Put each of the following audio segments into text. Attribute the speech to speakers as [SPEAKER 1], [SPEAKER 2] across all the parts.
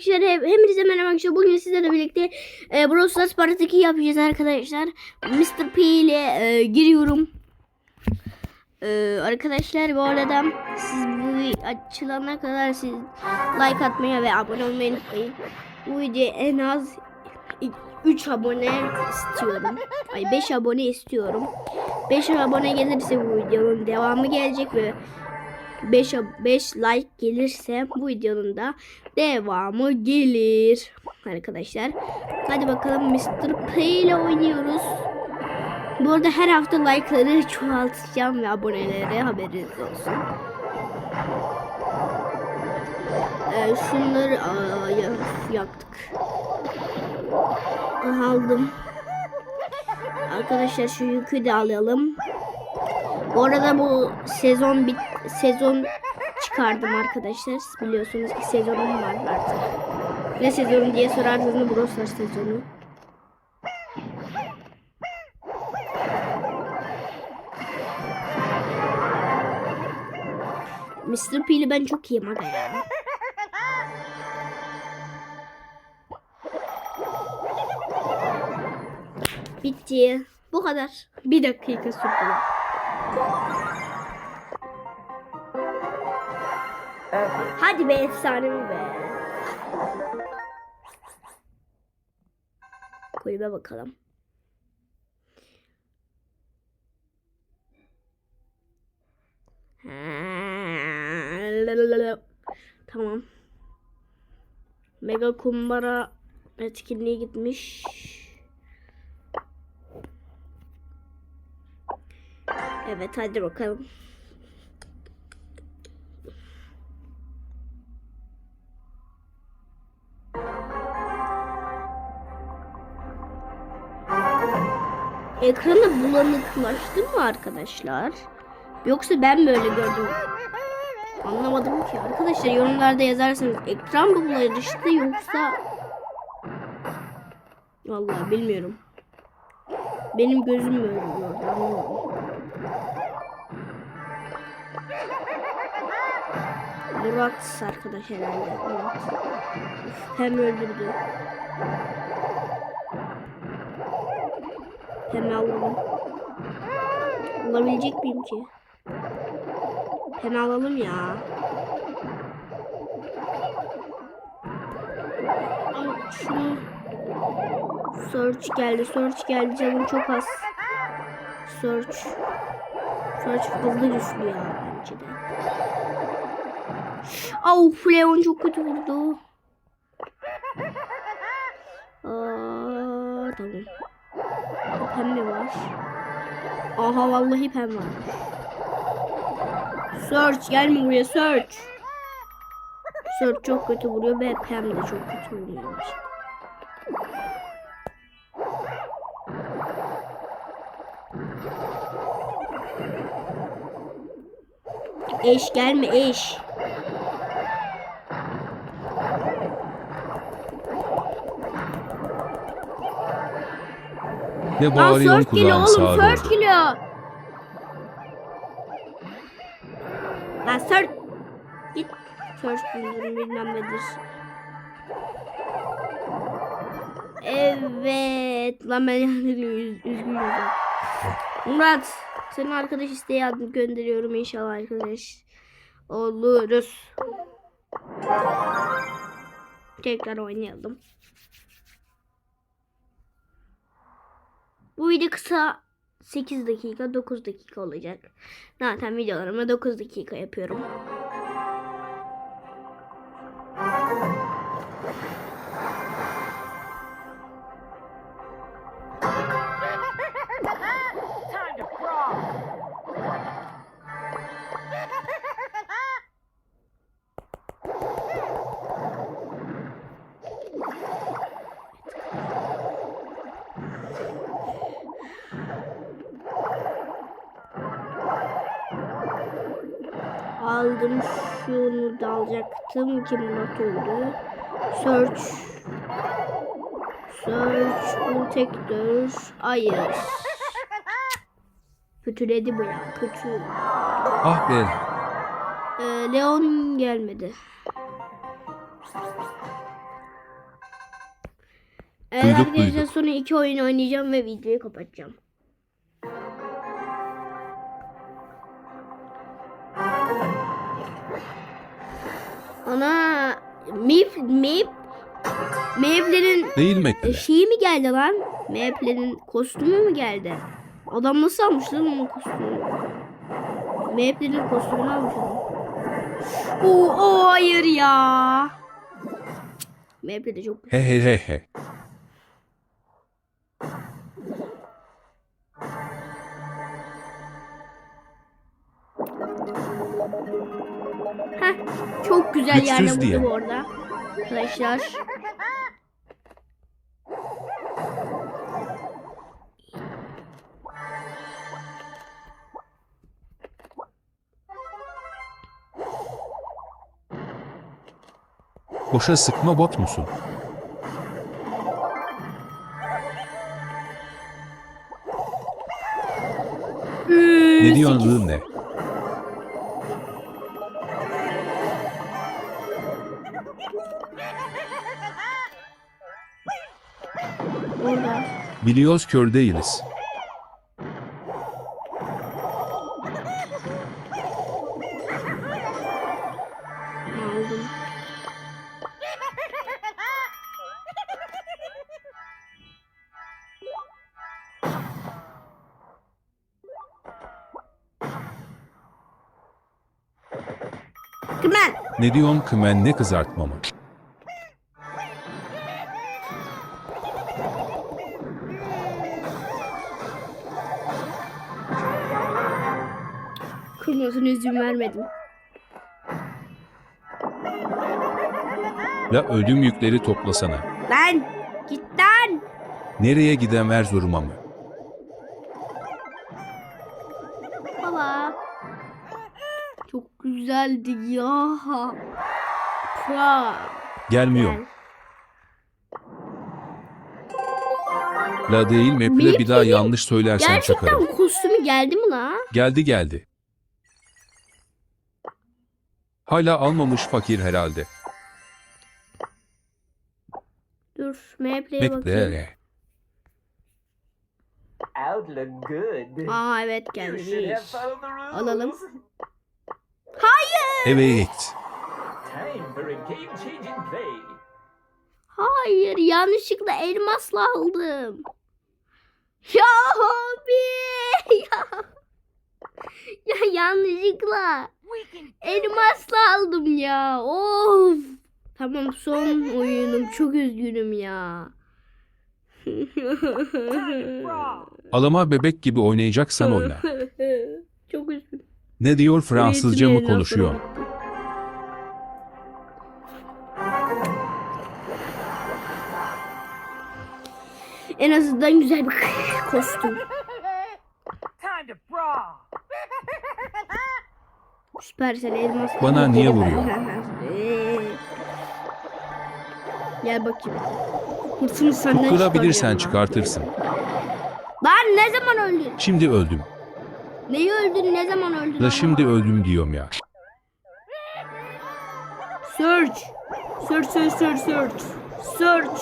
[SPEAKER 1] arkadaşlar hep, hepinize merhaba arkadaşlar. Bugün sizlerle birlikte e, Brawl Stars Part 2 yapacağız arkadaşlar. Mr. P ile e, giriyorum. E, arkadaşlar bu arada siz bu açılana kadar siz like atmayı ve abone olmayı unutmayın. Bu videoya en az 3 abone istiyorum. Ay 5 abone istiyorum. 5 abone gelirse bu videonun devamı gelecek ve 5 5 like gelirse bu videonun da devamı gelir arkadaşlar. Hadi bakalım Mr. P ile oynuyoruz. Bu arada her hafta like'ları çoğaltacağım ve aboneleri haberiniz olsun. Ee, şunları aa, ya- yaktık. Aldım. Arkadaşlar şu yükü de alalım. Bu arada bu sezon bit sezon çıkardım arkadaşlar. Siz biliyorsunuz ki sezonum var artık. Ne sezonu diye sorarsanız Brawl sezonu. Mr. P'li ben çok iyiyim aga ya. Bitti. Bu kadar. Bir dakika sürdü. Hadi be efsanevi be. Kulübe bakalım. Tamam. Mega kumbara etkinliğe gitmiş. Evet hadi bakalım. Ekranı bulanıklaştı mı arkadaşlar? Yoksa ben mi öyle gördüm? Anlamadım ki. Arkadaşlar yorumlarda yazarsanız ekran mı bulanıklaştı yoksa... Vallahi bilmiyorum. Benim gözüm mü öyle gördü anlamadım. Murat arkadaş herhalde. Murat. Hem öldürdü. Hemen alalım. Alabilecek miyim ki? Hemen alalım ya. Şunu. Search geldi. Search geldi. Canım çok az. Search. Search fazla güçlü ya bence de. Au Leon çok kötü vurdu. Pembe var. Aha vallahi pembe var. Search gelme buraya search. Search çok kötü vuruyor ve pembe de çok kötü vuruyormuş. Eş gelme eş.
[SPEAKER 2] Ne
[SPEAKER 1] Lan
[SPEAKER 2] bağırıyorsun
[SPEAKER 1] search geliyor
[SPEAKER 2] kulağın
[SPEAKER 1] oğlum
[SPEAKER 2] sağa doğru.
[SPEAKER 1] geliyor. Lan search. Git. Search bulunduğunu bilmem nedir. Evet. Lan ben yanlışlıkla üz üzgün oldum. Murat. Senin arkadaş isteği adını gönderiyorum inşallah arkadaş. Oluruz. Tekrar oynayalım. Bu video kısa 8 dakika 9 dakika olacak. Zaten videolarımı 9 dakika yapıyorum. Aldım şunu da alacaktım. Kim not oldu? Search. Search protector. Hayır. Kötüledi bu ya. Kötü.
[SPEAKER 2] Ah be.
[SPEAKER 1] Ee, Leon gelmedi. Evet
[SPEAKER 2] Duyduk,
[SPEAKER 1] arkadaşlar sonra iki oyun oynayacağım ve videoyu kapatacağım. Ana Mip Mip Maplerin
[SPEAKER 2] Değil
[SPEAKER 1] e,
[SPEAKER 2] Mekle.
[SPEAKER 1] şeyi mi geldi lan? Maplerin kostümü mü geldi? Adam nasıl almış lan onun kostümünü? Maplerin kostümünü almış adam. Oo, oo hayır ya. Maple de çok
[SPEAKER 2] He he he he.
[SPEAKER 1] Heh, çok güzel
[SPEAKER 2] Güçsüz
[SPEAKER 1] yerde buldu
[SPEAKER 2] diye.
[SPEAKER 1] bu arada. Arkadaşlar.
[SPEAKER 2] Boşa sıkma bot musun? Ne diyorsun ne? Biliyoruz kör değiliz.
[SPEAKER 1] Aldım. Kımen.
[SPEAKER 2] Ne diyorsun kımen ne kızartma mı?
[SPEAKER 1] Kırmasına izin vermedim.
[SPEAKER 2] La ödüm yükleri toplasana.
[SPEAKER 1] Lan git lan.
[SPEAKER 2] Nereye giden ver zoruma mı?
[SPEAKER 1] Baba. Çok güzeldi ya. Pra.
[SPEAKER 2] Gelmiyor.
[SPEAKER 1] Gel.
[SPEAKER 2] La değil Mekle
[SPEAKER 1] Mip
[SPEAKER 2] bir daha yanlış söylersen
[SPEAKER 1] Gerçekten
[SPEAKER 2] çakarım.
[SPEAKER 1] kostümü geldi mi la?
[SPEAKER 2] Geldi geldi. Hala almamış fakir herhalde.
[SPEAKER 1] Dur Maple'ye bakayım.
[SPEAKER 3] Good.
[SPEAKER 1] Aa evet gelmiş. Alalım.
[SPEAKER 2] Evet.
[SPEAKER 3] Time for a game-changing play.
[SPEAKER 1] Hayır yanlışlıkla elmasla aldım. Ya abi. Ya, ya yanlışlıkla elmasla aldım ya. Of. Tamam son oyunum. Çok üzgünüm ya.
[SPEAKER 2] Alama bebek gibi oynayacaksan oyna.
[SPEAKER 1] Çok üzgünüm.
[SPEAKER 2] Ne diyor Fransızca mı konuşuyor?
[SPEAKER 1] En azından güzel bir kostüm. Süpersel elmas.
[SPEAKER 2] Bana niye vuruyor?
[SPEAKER 1] Gel bakayım. Hırsımı senden çıkaracağım
[SPEAKER 2] çıkartırsın.
[SPEAKER 1] Lan ne zaman öldün?
[SPEAKER 2] Şimdi öldüm.
[SPEAKER 1] Neyi öldün ne zaman öldün?
[SPEAKER 2] La şimdi öldüm diyorum ya.
[SPEAKER 1] Search. Search search search search. Search.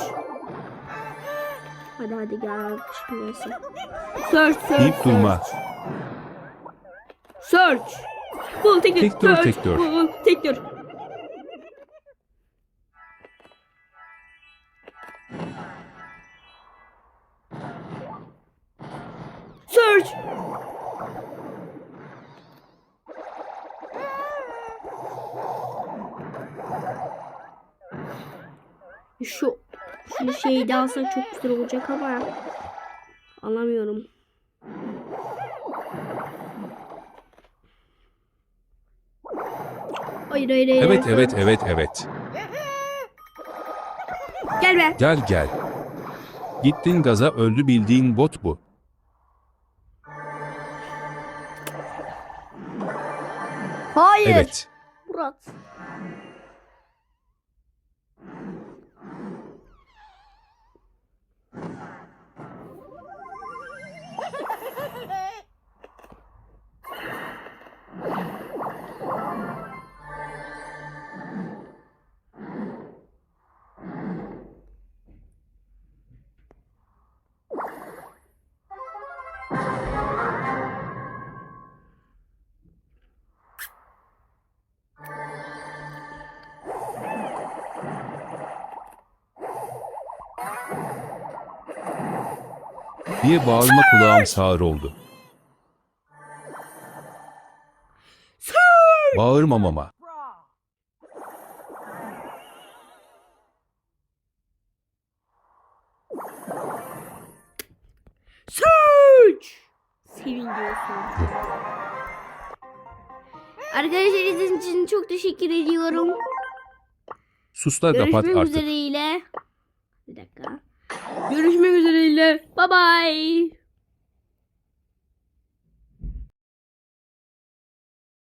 [SPEAKER 1] Hadi hadi gel. Neyse. Search search.
[SPEAKER 2] Deyip durma.
[SPEAKER 1] Search. Bul tek
[SPEAKER 2] Tek dur,
[SPEAKER 1] search,
[SPEAKER 2] tek dur.
[SPEAKER 1] Bul tek dur. Search. Şu şu şeyi de alsak çok güzel olacak ama alamıyorum. Hayır hayır hayır.
[SPEAKER 2] Evet evet evet evet.
[SPEAKER 1] Gel be.
[SPEAKER 2] Gel gel. Gittin gaza öldü bildiğin bot bu.
[SPEAKER 1] Hayır.
[SPEAKER 2] Evet.
[SPEAKER 1] Murat.
[SPEAKER 2] Diye bağırma kulağım sağır oldu. Bağırmam ama.
[SPEAKER 1] Sevin diyorsun. Arkadaşlar izlediğiniz için çok teşekkür ediyorum.
[SPEAKER 2] Sus da kapat
[SPEAKER 1] Görüşmek
[SPEAKER 2] artık.
[SPEAKER 1] üzereyle. Bir dakika. Görüşmek üzereyle. Bye bye.